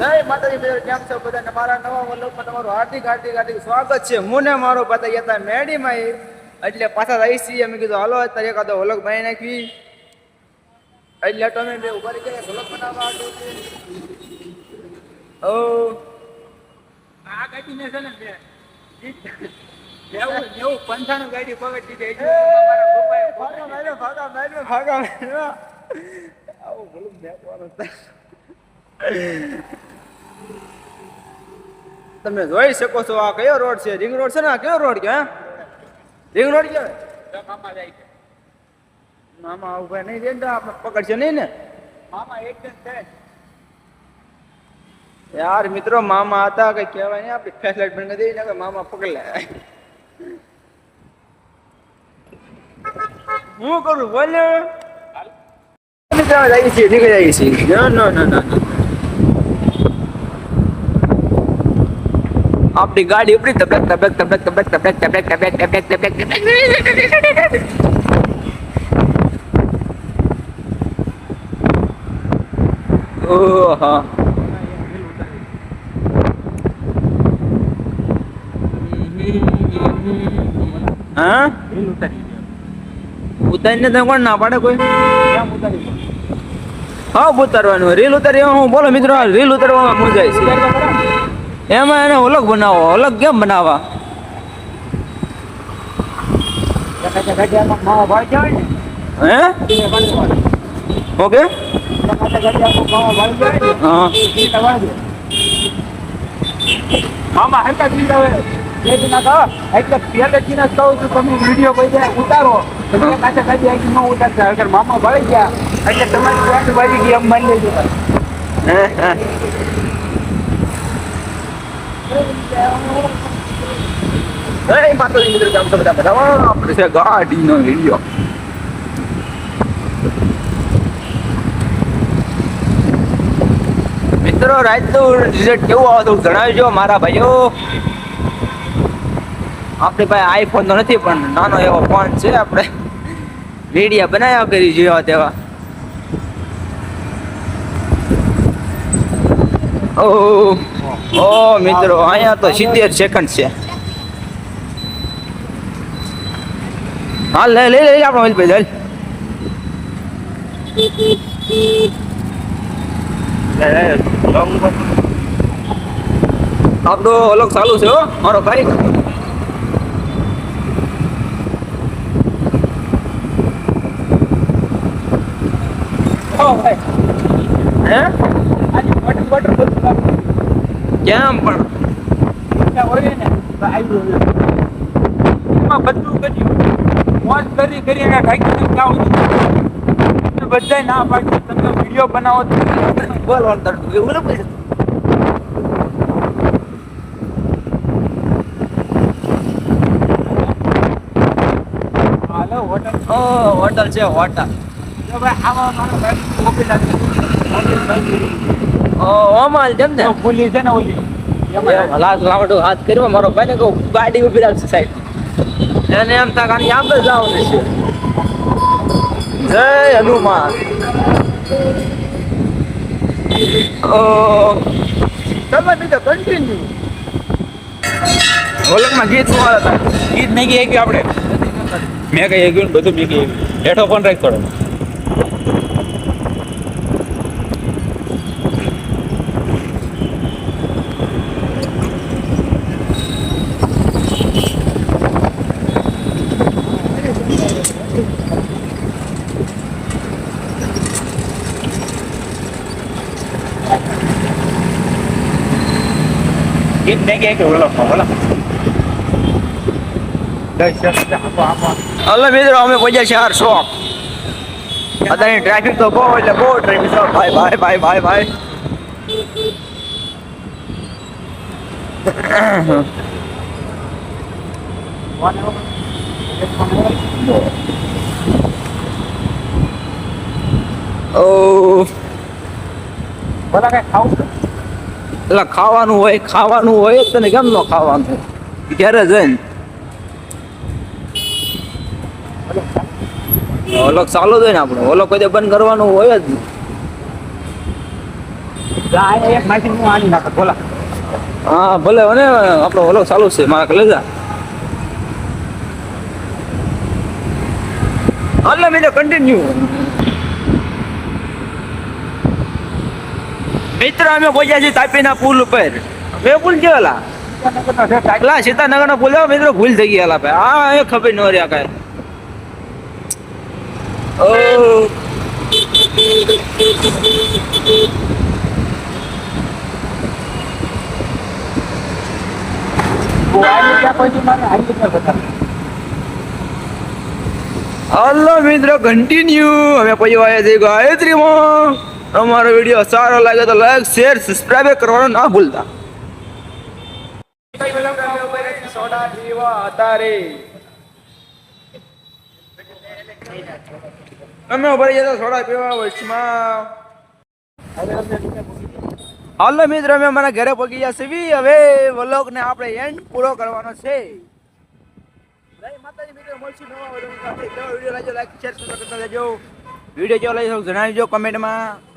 જય માતાજી મિત્રો કેમ છો બધાને? મારા નવા વલ્લભમાં તમારું હાર્દિક હાર્દિક હાર્દિક સ્વાગત છે. હું ને મારો પતા હતા મેડીમાં એટલે પાછા છીએ. અમે કીધું હાલો અત્યારે એકાદો વલક બનાવી નાખવી. એટલે તમે બે ઊભા રહી ગયા વલક બનાવવા છે ઓ આ છે ને બે. નેવું નેવું પંચાણું ગાડી પકડી દીધી ભાગા માર્યો, ભાગા માર્યો, ભાગા માર્યો. આવું છે. તમે જોઈ શકો છો આ કયો રોડ છે? રિંગ રોડ છે ને આ કયો રોડ કે રિંગ રોડ કયો તો મામા જાય છે મામા ઊભા નહીં દે ને તો આપણે પકડશે નહીં ને? મામા એકદમ છે યાર મિત્રો મામા હતા કઈ કહેવાય નહીં આપણી ફેસલાઇટ બંધ કરી દઈએ ને મામા પકડ લે. હું કરું બોલ મિત્રો જઈએ છીએ નીકળી જઈએ છીએ. નો નો નો નો. આપણી ગાડી ઉપડી, તબેક તબેક તબેક તબેક તબેક તબેક તબેક તબેક તબેક તબેક. ઓહ. તમે કોણ ના પાડે કોઈ? હા, ઉતારવાનું. રીલ ઉતારી હું બોલો મિત્રો રીલ ઉતારવામાં મજા ખરા? એમાં એને અલગ બનાવો અલગ કેમ બનાવવા? ઓકે? મામા હરકા બે દિના કહો. એટલે પહેલેથી જ કહું છું તમે વીડિયો કોઈ જાય ઉતારો. તમે કાચા કાચી આખી ન ઉતારતા. અગર મામા ભળી ગયા એટલે તમારી વાત વાળી ગઈ એમ માની લેજો. ગાડીનો વીડિયો મિત્રો રાજદૂર રિઝલ્ટ કેવું આવતું જણાવજો મારા ભાઈઓ. આપણી પાસે આઈફોન તો નથી, પણ નાનો એવો ફોન છે આપણે. વિડીયા બનાવ્યા કરી, જેવા તેવા. ઓ ઓ, મિત્રો, અહીંયા તો સિત્તેર સેકન્ડ છે. હાલ લઈ લઈ લઈ આપણો ભાઈ લઈ આપણો અલગ ચાલુ છે, હો, મારો ભાઈ. હો? બટર બધું કેમ પણ? ઈચ્છા એમાં બધું કર્યું. મોજ કરી કરી એના ઘાકી તમે જાઓ તમે બધાય ના પાડી તમે વીડિયો બનાવો તો. બોલ અંતર એવું ને પછી હોટલ. છે હોટલ. જો ભાઈ આમાં મારો ભાઈ કોપી લાગી ઓમાલ જેમ ને. ભૂલી છે ને ઓલી. એમાં લાવડો હાથ કર્યો મારો ભાઈ ને કહું ગાડી ઊભી રાખશે સાઈડ એને એમ તા કાની જવાનું છે. જય હનુમાન. ઓ. તમે બીજો કન્ટિન્યુ ઓલકમાં ગીત શું ગીત નહીં ગઈ આપણે. મેં કઈ ગયું બધું મેં બેઠો હેઠો ફોન રાખ થોડો ગીત નહીં ગઈ ઓલો ઓલો આપો આપો હલો મિત્રો અમે પહોંચ્યા છે હાર શોપ અત્યારે ટ્રાફિક તો બહુ એટલે બહુ ટ્રાફિક છે ભાઈ ભાઈ ભાઈ ભાઈ ભાઈ ઓ બોલા કઈ ખાવું છે? એટલે ખાવાનું હોય ખાવાનું હોય તને કેમ ન ખાવાનું ઘેરે જઈને. ઓલો ચાલુ જ હોય ને આપણે. ઓલો કોઈ બંધ કરવાનું હોય જ નહીં. હું ભલે. અને આપણો ઓલો ચાલુ છે. મારા કલેજા એટલે મેં કન્ટિન્યુ મિત્ર અમે પહોંચ્યા છીએ તાપીના પુલ ઉપર. બે પુલ કેવાલા પેલા સીતાનગર નો પુલ મિત્રો ભૂલ થઈ ગયા ભાઈ. આ એ ખબર ન રહ્યા કાંઈ. હાલો, મિત્રો કન્ટિન્યુ અમે પછી આવ્યા છીએ ગાયત્રીમાં. અમારો વીડિયો સારો લાગે તો લાઈક શેર સબસ્ક્રાઇબ કરવાનું ના ભૂલતા. પીવા અતારે અમે ઊભા જતા સોડા પીવા વચમાં હાલો મિત્રો, અમે અમારા ઘરે પહોંચી ગયા છીએ. હવે વલોક ને આપણે એન્ડ પૂરો કરવાનો છે. માતાજી વીડિયો લાઈક શેર કરતા રહેજો. વીડિયો કેવો લાગ્યો કમેન્ટમાં